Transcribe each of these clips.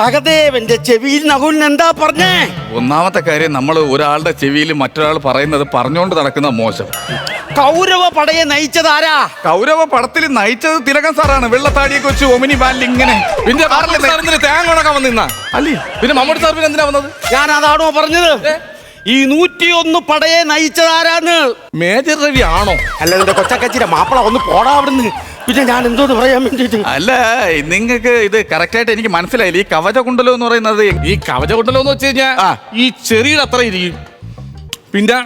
സഹദേവന്റെ ചെവിയിൽ നകുലിന് എന്താ പറഞ്ഞേ? ഒന്നാമത്തെ കാര്യം നമ്മൾ ഒരാളുടെ ചെവിയിൽ മറ്റൊരാൾ പറയുന്നത് പറഞ്ഞുകൊണ്ട് നടക്കുന്ന മോശം. കൗരവ പടയെ നയിച്ചത് ആരാ? കൗരവ പടത്തിൽ നയിച്ചത് തിലകൻ സാറാണ്. വെള്ളത്താടിയൊക്കെ കൊച്ചു ഒമിനി ബാലിൽ ഇങ്ങനെ. പിന്നെ തേങ്ങണക്കാൻ സാർ എന്തിനാ തേങ്ങ ഉണക്കാൻ വന്നിന്നാ അല്ലേ? പിന്നെ മമ്മൂട്ടി സാർ പിന്നെ എന്തിനാ വന്നത്? ഞാൻ അതാണോ പറഞ്ഞത് ഈ നൂറ്റിയൊന്ന് പടയെ നയിച്ചതാരാന്ന് മേജർ രവി ആണോ? അല്ല നിന്റെ മാപ്പള മാപ്പിള ഒന്ന് പോടാ അവിടുന്ന്. പിന്നെ ഞാൻ എന്തോന്ന് പറയാൻ വേണ്ടിട്ട് അല്ല നിങ്ങൾക്ക് ഇത് കറക്റ്റ് ആയിട്ട് എനിക്ക് മനസ്സിലായില്ല. ഈ കവച കുണ്ടലോ എന്ന് പറയുന്നത് ഈ കവച കുണ്ടലോ എന്ന് വെച്ച് കഴിഞ്ഞാൽ ഈ ചെറിയുടെ അത്ര ഇരിക്കും. പിന്നെ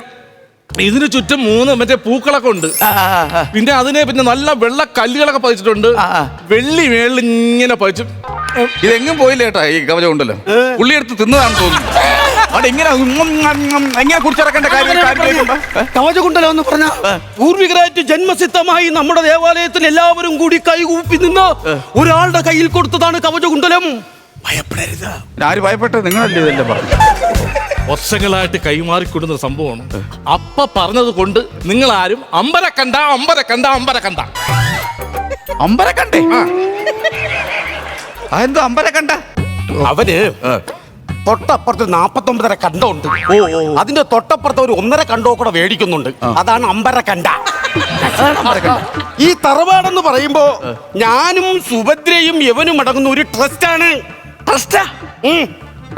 ഇതിന് ചുറ്റും മൂന്ന് മറ്റേ പൂക്കളൊക്കെ ഉണ്ട്. പിന്നെ അതിനെ പിന്നെ നല്ല വെള്ള കല്ലുകളൊക്കെ പതിച്ചിട്ടുണ്ട്. വെള്ളി മേളിൽ ഇങ്ങനെ പതിച്ചു. ഇതെങ്ങും പോയില്ല കേട്ടാ ഈ കവച ഉണ്ടല്ലോ? പുള്ളി എടുത്ത് തിന്നതാണെന്ന് തോന്നുന്നു. അവിടെ ഇങ്ങനെ എങ്ങനെ കുറിച്ചിറക്കേണ്ട കവചകുണ്ടലോ എന്ന് പറഞ്ഞ? പൂർവികരായിട്ട് ജന്മസിദ്ധമായി നമ്മുടെ ദേവാലയത്തിൽ എല്ലാവരും കൂടി കൈകൂപ്പി നിന്ന് ഒരാളുടെ കയ്യിൽ കൊടുത്തതാണ് കവചകുണ്ടലം. ഭയപ്പെടരുത് ആര് ഭയപ്പെട്ടത്? നിങ്ങളല്ലേ ഇതെല്ലാം പറഞ്ഞു വർഷങ്ങളായിട്ട് കൈമാറിക്കൊടുന്ന സംഭവമാണ്. അപ്പ പറഞ്ഞത് കൊണ്ട് നിങ്ങൾ ആരും അമ്പര കണ്ട അമ്പര കണ്ട അമ്പര കണ്ട. അമ്പര കണ്ടേ? അതെന്തോ അമ്പര കണ്ട? അവർ തൊട്ടപ്പുറത്ത് നാപ്പത്തൊമ്പതര കണ്ടമുണ്ട്. ഓ അതിന്റെ തൊട്ടപ്പുറത്ത് ഒരു ഒന്നര കണ്ടോ കൂടെ മേടിക്കുന്നുണ്ട്. അതാണ് അമ്പര കണ്ട. ഈ തറവാടെന്ന് പറയുമ്പോ ഞാനും സുഭദ്രയും യവനും അടങ്ങുന്ന ഒരു ട്രസ്റ്റാണ്. ട്രസ്റ്റാ?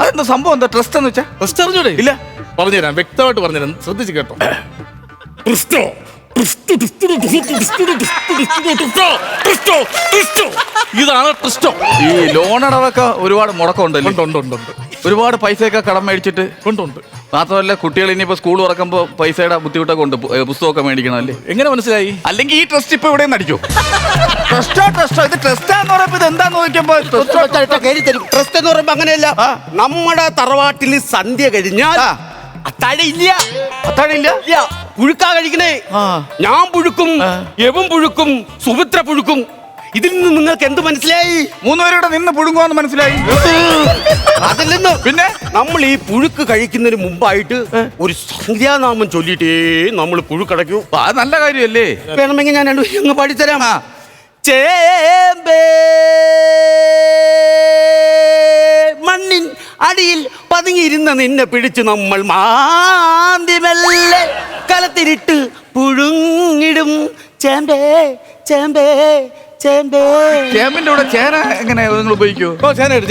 അതെന്താ സംഭവം? എന്താ ട്രസ്റ്റ് എന്ന് വെച്ചാ? ട്രസ്റ്റ് അറിഞ്ഞൂടെ? ഇല്ല. പറഞ്ഞുതരാം. വ്യക്തമായിട്ട് പറഞ്ഞുതരാം. ശ്രദ്ധിച്ച് കേട്ടോ. ട്രിസ്റ്റോ ഇതാണ് ട്രിസ്റ്റോ ഈ ലോൺ അടവൊക്കെ ഒരുപാട് മുടക്കമുണ്ടല്ലോ? ഉണ്ട് ഉണ്ട് ഉണ്ട് ഉണ്ട്. ഒരുപാട് പൈസയൊക്കെ കടം മേടിച്ചിട്ട് ഉണ്ട്. മാത്രമല്ല കുട്ടികൾ ഇനിയിപ്പോ സ്കൂൾ തുറക്കുമ്പോ പൈസയുടെ ബുദ്ധിമുട്ടൊക്കെ ഉണ്ട് പുസ്തകമൊക്കെ മേടിക്കണം അല്ലേ? എങ്ങനെ മനസ്സിലായി? അല്ലെങ്കിൽ ഈ ട്രസ്റ്റ് ഇപ്പൊ ഇവിടെ നടിക്കോ ട്രസ്റ്റോ ട്രസ്റ്റോ ഇത് ട്രസ്റ്റാന്ന് പറയുമ്പോ ഇത് എന്താന്ന് നോക്കിയപ്പോ ട്രസ്റ്റ് എന്ന് പറയുമ്പോ അങ്ങനെയല്ല. നമ്മുടെ തറവാട്ടിൽ സന്ധ്യ കഴിഞ്ഞാൽ. അത്താഴയില്ല അത്താഴില്ല ഇല്ല. പുഴുക്കാ കഴിക്കണേ. ഞാൻ പുഴുക്കും എവും പുഴുക്കും സുഭിത്ര പുഴുക്കും. ഇതിൽ നിന്ന് നിങ്ങൾക്ക് എന്ത് മനസ്സിലായി? മൂന്നുപേരുടെ നിന്ന് പുഴുങ്ങുവാന്ന് മനസ്സിലായി? അതിൽ നിന്ന്? പിന്നെ? നമ്മൾ ഈ പുഴുക്ക് കഴിക്കുന്നതിന് മുമ്പായിട്ട് ഒരു സന്ധ്യാനാമം ചൊല്ലിട്ടേ നമ്മൾ പുഴുക്കടയ്ക്കൂ അത് നല്ല കാര്യമല്ലേ? വേണമെങ്കിൽ ഞാൻ രണ്ടു അങ്ങ് പാടിത്തരാം. ചേമ്പേ മണ്ണിൻ അടിയിൽ പതുങ്ങിയിരുന്ന നിന്നെ പിടിച്ചു നമ്മൾ മാന്തിമെല്ലെ. കലത്തിരിട്ട് പുഴുങ്ങിടും. ചേമ്പേ ചേമ്പേ ചേമ്പേ ചേമ്പിന്റെ കൂടെ ചേന എങ്ങനെ നിങ്ങൾ ഉപയോഗിക്കൂ? ഓ ചേന എടു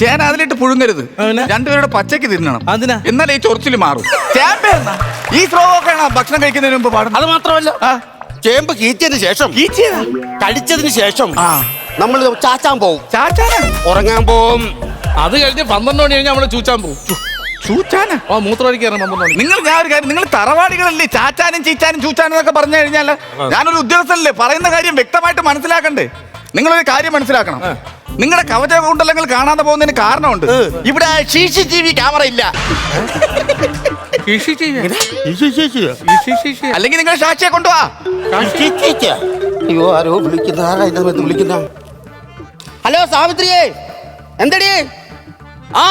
ചേന അതിലിട്ട് പുഴുങ്ങരുത്. രണ്ടുപേരുടെ പച്ചക്ക് തിന്നണം. അതിനാ? എന്നാലേ ഈ ചൊറിച്ചിൽ മാറും. ചേമ്പ ഈ ഒക്കെ ഭക്ഷണം കഴിക്കുന്നതിന് മുമ്പ് പാടണം അത് മാത്രമല്ല. ചേമ്പ് കീച്ചതിന് ശേഷം കടിച്ചതിന് കഴിച്ചതിന് ശേഷം നമ്മൾ ചാച്ചാൻ പോവും. ചാച്ചാന ഉറങ്ങാൻ പോവും. അത് കഴിഞ്ഞ് പന്ത്രണ്ട് മണി കഴിഞ്ഞാൽ നമ്മൾ ചൂച്ചാൻ പോകും ചൂച്ചാന ഓ നിങ്ങൾ ഞാൻ ഒരു കാര്യം നിങ്ങൾ തറവാടികളല്ലേ? ചാച്ചാനും ചീച്ചാനും ചൂച്ചാനും എന്നൊക്കെ പറഞ്ഞു കഴിഞ്ഞാൽ ഞാനൊരു ഉദ്യോഗസ്ഥനല്ലേ? പറയുന്ന കാര്യം വ്യക്തമായിട്ട് മനസ്സിലാക്കണ്ടേ? നിങ്ങളൊരു കാര്യം മനസ്സിലാക്കണം. നിങ്ങളുടെ കവച കുണ്ടലങ്ങൾ കാണാതെ പോകുന്നതിന് കാരണമുണ്ട്. ഇവിടെ C C T V camera ഇല്ല അല്ലെങ്കിൽ നിങ്ങൾ സാക്ഷിയെ കൊണ്ടുപോവാ അയ്യോ ആരോ വിളിക്കുന്ന ആരാ ഇതിനകത്ത് വിളിക്കുന്ന? ഹലോ സാവിത്രിയേ എന്തടി? ആ